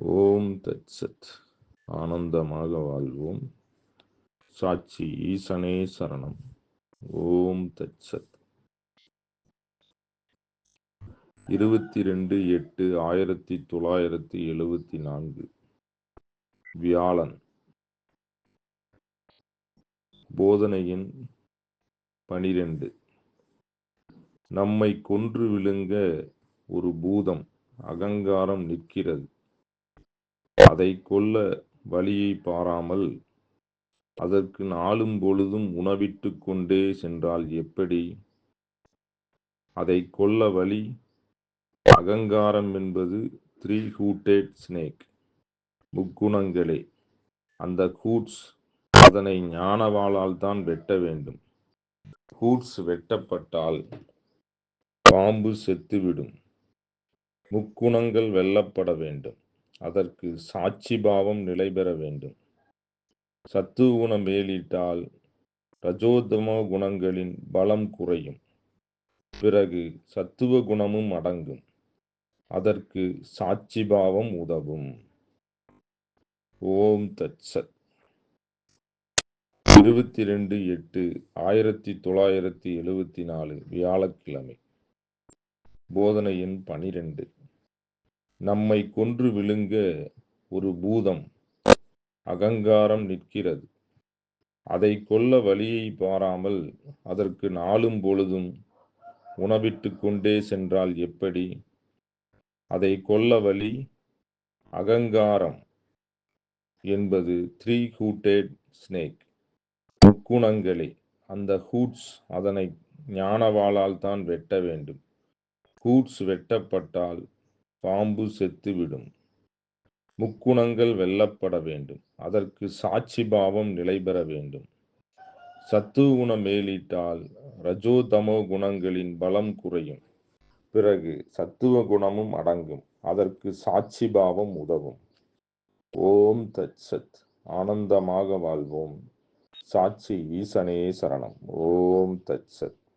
ஓம் தத் சத். ஆனந்தமாக வாழ்வோம். சாட்சி ஈசனே சரணம். ஓம் தத் சத். இருபத்தி ரெண்டு எட்டு ஆயிரத்தி தொள்ளாயிரத்தி எழுபத்தி நான்கு. வியாழன். போதனையின் பனிரெண்டு. நம்மை கொன்று விழுங்க ஒரு பூதம் அகங்காரம் நிற்கிறது. அதை கொல்ல வழியை பாராமல் அதற்கு நாளும் பொழுதும் உணவிட்டு கொண்டே சென்றால் எப்படி? அதை கொல்ல வழி? அகங்காரம் என்பது த்ரீ ஹூட்டேட் ஸ்னேக் முக்குணங்களே. அந்த ஹூட்ஸ் அதனை ஞானவாளால் தான் வெட்ட வேண்டும். ஹூட்ஸ் வெட்டப்பட்டால் பாம்பு செத்துவிடும். முக்குணங்கள் வெல்லப்பட வேண்டும். அதற்கு சாட்சி பாவம் நிலை பெற வேண்டும். குணம் மேலிட்டால் ரஜோதம குணங்களின் பலம் குறையும். பிறகு சத்துவ குணமும் அடங்கும். அதற்கு சாட்சி பாவம் உதவும். ஓம் தத்சத். இருபத்தி ரெண்டு எட்டு ஆயிரத்தி தொள்ளாயிரத்தி எழுபத்தி நாலு வியாழக்கிழமை. போதனையின் பனிரெண்டு. நம்மை கொன்று விழுங்க ஒரு பூதம் அகங்காரம் நிற்கிறது. அதை கொல்ல வழியை பாராமல் அதற்கு நாளும் பொழுதும் உணவிட்டு கொண்டே சென்றால் எப்படி? அதை கொல்ல வழி அகங்காரம் என்பது த்ரீ ஹூட்டேட் ஸ்னேக் முக்குணங்களே அந்த ஹூட்ஸ் அதனை ஞானவாளால் தான் வெட்ட வேண்டும். ஹூட்ஸ் வெட்டப்பட்டால் பாம்பு செத்துவிடும் முக்குணங்கள் வெல்லப்பட வேண்டும். அதற்கு சாட்சி பாவம் நிலை பெற வேண்டும். சத்துவ மேலிட்டால் ரஜோதமோ குணங்களின் பலம் குறையும். பிறகு சத்துவ குணமும் அடங்கும். அதற்கு சாட்சி பாவம் உதவும். ஓம் தத் சத். ஆனந்தமாக வாழ்வோம். சாட்சி ஈசனே சரணம். ஓம் தத் சத்.